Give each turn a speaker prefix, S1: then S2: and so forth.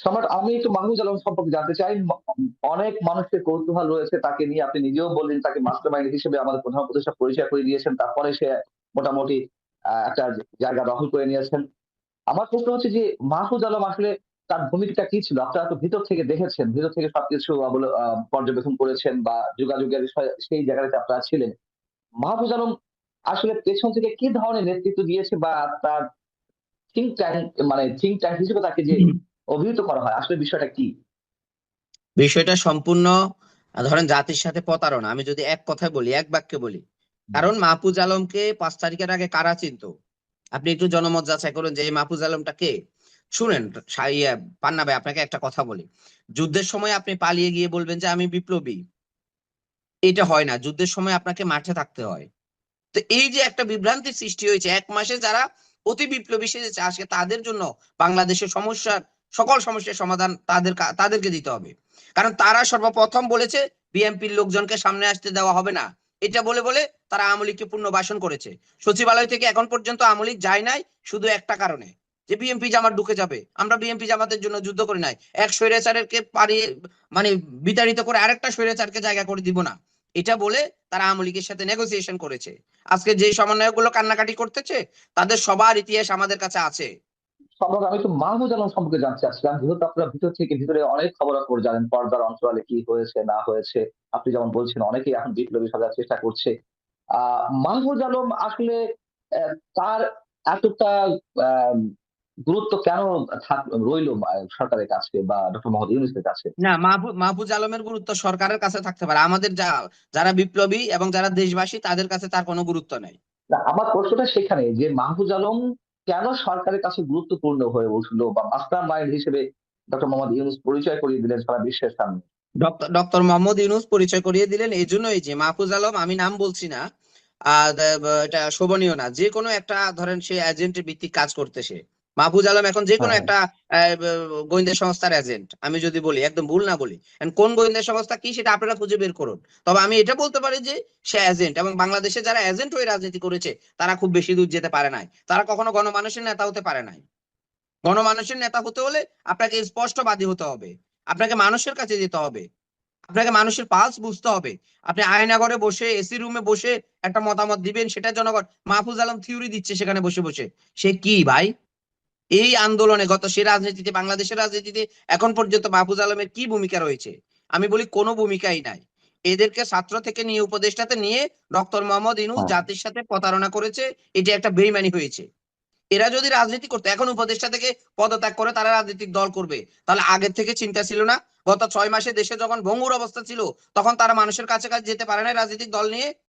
S1: সম্রাট আমি একটু মাহফুজ আলম সম্পর্কে জানতে চাই। অনেক মানুষের কৌতূহল রয়েছে তাকে নিয়ে। আপনি নিজেও বললেন তাকে মাস্টারমাইন্ড হিসেবে আমাদের প্রধান উপদেষ্টা পরিচয় করে দিয়েছেন। তারপরে সে মোটামুটি একটা জায়গা দখল করে নিয়েছেন। আমার প্রশ্ন হচ্ছে যে মাহফুজ আলম আসলে তার ভূমিকাটা কি ছিল? আপনারা তো ভিতর থেকে দেখেছেন, ভিতর থেকে সবকিছু পর্যবেক্ষণ করেছেন বা যোগাযোগের সেই জায়গাটাতে আপনারা ছিলেন। মাহফুজ আলম আসলে পেছন থেকে কি ধরনের নেতৃত্ব দিয়েছে বা তার think tank মানে think tank হিসেবে তাকে যে। অভিহিত করা হয় আসলে বিষয়টা কি?
S2: বিষয়টা সম্পূর্ণ ধরেন জাতির সাথে প্রতারণা। আমি যদি এক কথায় বলি, এক বাক্যে বলি। কারণ মাহফুজ আলমকে পাঁচ তারিখের আগে কারা চিনত? আপনি একটু জনমত যাচাই করুন যে এই মাহফুজ আলমটা কে? শুনেন পান্না ভাই আপনাকে একটা কথা বলি। যুদ্ধের সময় আপনি পালিয়ে গিয়ে বলবেন যে আমি বিপ্লবী। এটা হয় না। যুদ্ধের সময় আপনাকে মাঠে থাকতে হয়। তো এই যে একটা বিভ্রান্তির সৃষ্টি হয়েছে এক মাসে যারা অতি বিপ্লবী সেজেছে আজকে তাদের জন্য বাংলাদেশের সমস্যার সকল সমস্যার সমাধান তাদের তাদেরকে দিতে হবে। কারণ তারা সর্বপ্রথম বলেছে বিএনপির লোকজনকে সামনে আসতে দেওয়া হবে না। এটা বলে, বলে তারা আওয়ামী লীগকে পুনর্বাসন করেছে। সচিবালয় থেকে এখন পর্যন্ত আওয়ামী লীগ যায় নাই শুধু একটা কারণে। যে বিএনপি জামাত ঢুকে যাবে। আমরা বিএনপি জামাতের জন্য যুদ্ধ করি নাই। এক স্বৈরাচারকে পারিয়ে মানে বিতাড়িত করে আরেকটা স্বৈরাচারকে জায়গা করে দিব না। এটা বলে তারা আমলিকের সাথে নেগোসিয়েশন করেছে। আজকে যে সমন্বয়কগুলো কান্নাকাটি করতেছে তাদের সবার ইতিহাস আমাদের কাছে আছে।
S1: সম্রাট আমি একটু মাহফুজ আলম সম্পর্কে জানতে চাচ্ছিলাম। যেহেতু আপনারা ভিতর থেকে ভিতরে অনেক খবরাখবর জানেন পর্দার অঞ্চলে কি হয়েছে না হয়েছে। আপনি যেমন বলছেন অনেকেই এখন বিপ্লবী সাজার চেষ্টা করছে। আ মাহফুজ আলম আসলে তার এতটা গুরুত্ব কেন রইল সরকারের কাছে বা ডক্টর মোহাম্মদ ইউনূসের কাছে?
S2: না মাহফুজ আলমের গুরুত্ব সরকারের কাছে থাকতে পারে। আমাদের যা যারা বিপ্লবী এবং যারা দেশবাসী তাদের কাছে তার কোনো গুরুত্ব নাই।
S1: আমার প্রশ্নটা সেখানে যে মাহফুজ আলম কেন সরকারের কাছে গুরুত্বপূর্ণ হয়ে উঠল বা মাস্টার মাইন্ড হিসেবে ডক্টর মোহাম্মদ ইউনুস পরিচয় করিয়ে দিলেন সারা বিশ্বের সামনে?
S2: ডক্টর মোহাম্মদ ইউনুস পরিচয় করিয়ে দিলেন এই জন্যই যে মাহফুজ আলম, আমি নাম বলছি না। এটা শোভনীয় না। যে যেকোনো একটা, ধরেন সে এজেন্টের ভিত্তিক কাজ করতেছে। মাহফুজ আলম এখন যেকোনো
S1: হ্যাঁ।
S2: একটা গোয়েন্দা সংস্থার এজেন্ট। আমি যদি বলি একদম ভুল না বলি। কোন গোয়েন্দা সংস্থা কি সেটা আপনারা খুঁজে বের করুন। তবে আমি এটা বলতে পারি যে সে এজেন্ট এবং বাংলাদেশে যারা এজেন্ট হয়ে রাজনীতি করেছে তারা খুব বেশি দূর যেতে পারে নাই। তারা কখনো গণমানুষের নেতা হতে পারে নাই। গণমানুষের নেতা হতে হলে আপনাকে স্পষ্টবাদী হতে হবে। আপনাকে মানুষের কাছে যেতে হবে। আপনাকে মানুষের পালস বুঝতে হবে। আপনি আয়নাঘরে বসে এসি রুমে বসে একটা মতামত দিবেন সেটা জনগণ মাহফুজ আলম থিওরি দিচ্ছে সেখানে বসে, বসে। সে কি ভাই? এই আন্দোলনে গত সে রাজনীতিতে বাংলাদেশের রাজনীতিতে এখন পর্যন্ত মাহফুজ আলমের কি ভূমিকা রয়েছে? আমি বলি কোনো ভূমিকাই নাই। এদেরকে ছাত্র থেকে নিয়ে উপদেষ্টাতে নিয়ে ডক্টর মোহাম্মদ ইউনূস
S1: হ্যাঁ।
S2: জাতির সাথে প্রতারণা করেছে। এটা একটা বেইমানি হয়েছে। এরা যদি রাজনীতি করতো এখন উপদেষ্টা থেকে পদত্যাগ করে তারা রাজনৈতিক দল করবে। তাহলে আগের থেকে চিন্তা ছিল না? গত ছয় মাসে দেশে যখন ভঙ্গুর অবস্থা ছিল তখন তারা মানুষের কাছে, কাছে যেতে পারে নাই রাজনৈতিক দল নিয়ে?